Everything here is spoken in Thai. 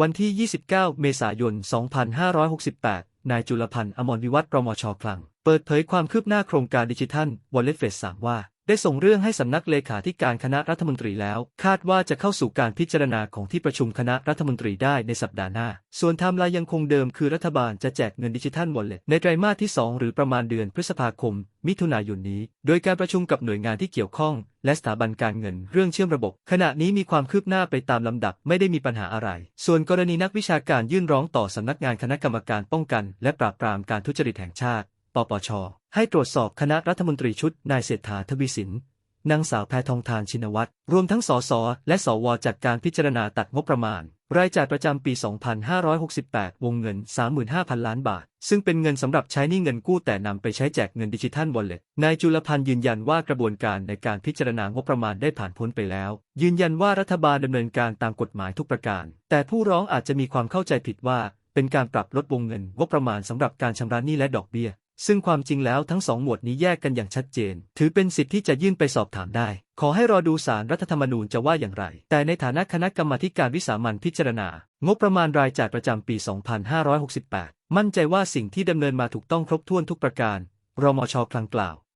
วันที่ 29 เมษายน 2568 นายจุลพันธ์อมรวิวัฒน์รมชคลัง เปิดเผยความคืบหน้าโครงการดิจิทัลวอลเล็ตเฟส3ว่า ได้ส่งเรื่องให้สำนักเลขาธิการคณะรัฐมนตรีแล้ว คาดว่าจะเข้าสู่การพิจารณาของที่ประชุมคณะรัฐมนตรีได้ในสัปดาห์หน้า ส่วนไทม์ไลน์ยังคงเดิมคือรัฐบาลจะแจกเงินดิจิทัลวอลเล็ตในไตรมาสที่ 2 หรือประมาณเดือนพฤษภาคม มิถุนายนนี้ โดยการประชุมกับหน่วยงานที่เกี่ยวข้อง และสถาบันการเงินเรื่องเชื่อมระบบ ขณะนี้มีความคืบหน้าไปตามลำดับไม่ได้มีปัญหาอะไร ส่วนกรณีนักวิชาการยื่นร้องต่อสำนักงานคณะกรรมการป้องกัน และปราบปรามการทุจริตแห่งชาติ ปปช ให้ตรวจสอบคณะรัฐมนตรีชุดนายเศรษฐาทวีสิน นางสาวแพทองทานชินวัตร รวมทั้งสสและสวจัดการพิจารณาตัดงบประมาณ รายจ่ายประจำปี 2568 วงเงิน 35,000 ล้านบาท ซึ่งเป็นเงินสำหรับใช้หนี้เงินกู้แต่นำไปใช้แจกเงินดิจิทัลวอลเล็ต นายจุลพันธ์ยืนยันว่ากระบวนการในการพิจารณางบประมาณได้ผ่านพ้นไปแล้ว ยืนยันว่ารัฐบาลดำเนินการตามกฎหมายทุกประการ แต่ผู้ร้องอาจจะมีความเข้าใจผิดว่าเป็นการปรับลดวงเงินงบประมาณสำหรับการชำระหนี้และดอกเบี้ย ซึ่งความจริงแล้วทั้งสองหมวดนี้แยกกันอย่างชัดเจน ถือเป็นสิทธิ์ที่จะยื่นไปสอบถามได้ ขอให้รอดูสารรัฐธรรมนูญจะว่าอย่างไร แต่ในฐานะคณะกรรมาธิการวิสามัญพิจารณา งบประมาณรายจ่ายประจำปี 2568 มั่นใจว่าสิ่งที่ดำเนินมาถูกต้องครบถ้วนทุกประการ รมชคลังกล่าว